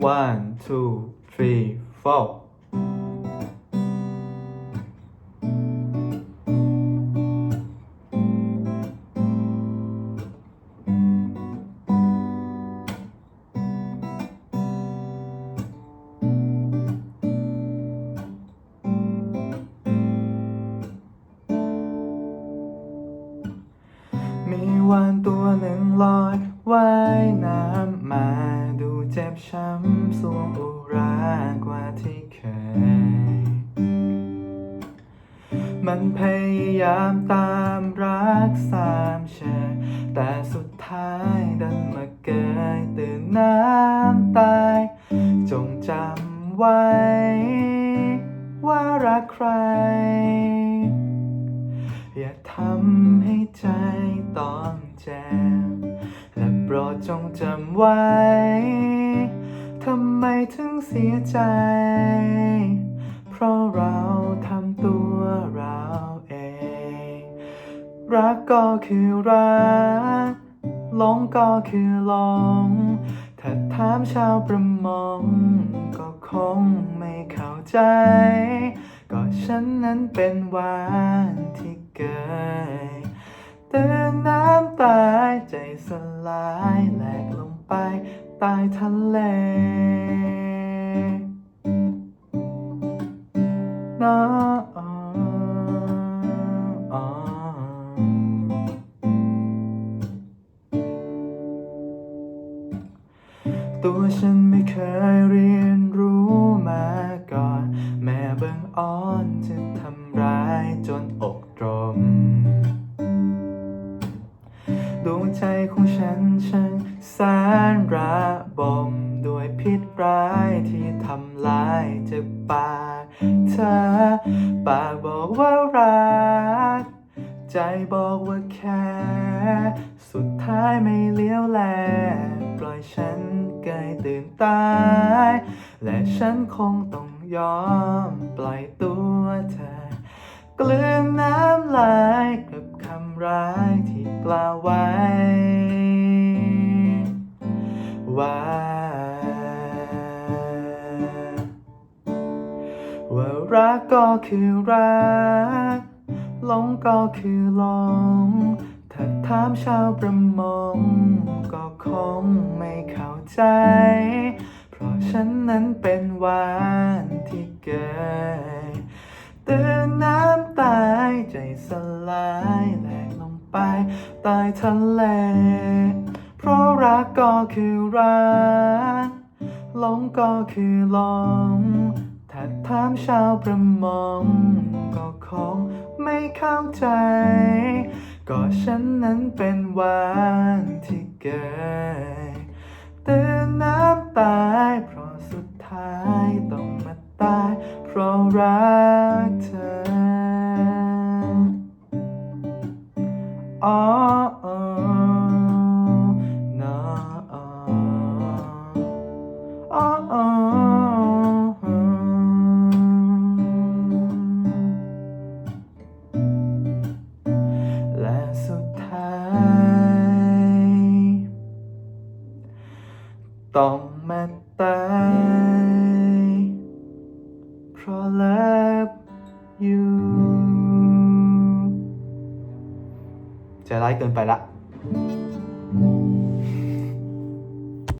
one two three four มีวานตัวหนึ่งลอยว่ายน้ำมา ช้ำสวงอุรากว่าที่เคย มันพยายามตามรักสามเชยแต่สุดท้ายดันมาเกยตื่นน้ำตาย จงจำไว้ ว่ารักใคร อย่าทำให้ใจต้องเจ็บและโปรดจงจำไว้ ทำไมถึงเสียใจ เพราะเราทำตัวเราเอง รักก็คือรักหลงก็คือหลง ถ้าถามชาวประมง ก็คงไม่เข้าใจ ก็ฉันนั้นเป็นวานที่เกยตื่นน้ำตายใจสลายแหลกลง ไปใต้ทะเล นะอ๋ออ๋อตัวฉันไม่เคยเรียนรู้มาก่อน แม่เบิ่งอ่อนจะทำร้ายจน นระบมด้วยพิษร้ายที่ทำลายจากปากเธอ ปากบอกว่ารัก ใจบอกว่าแค่ สุดท้ายไม่เลี้ยวแล ปล่อยฉันเกยตื่นตาย และฉันคงต้องยอมปล่อยตัวเธอกลืนน้ำลายกับคำร้ายที่กล่าวไว้ ว่า ว่ารักก็คือรักหลงก็คือหลงถ้าถามชาวประมงก็คงไม่เข้าใจ เพราะฉันนั้นเป็นวานที่เกยตื่นน้ำตายใจสลายแหลกลงไปใต้ทะเล ราะรักก็คือรักหลงก็คือหลงถ้าถามชาวประมงก็คงไม่เข้าใจ ก็ฉันนั้นเป็นวานที่เกย ต้องมาตายเพราะ love you ใจร้ายเกินไปละ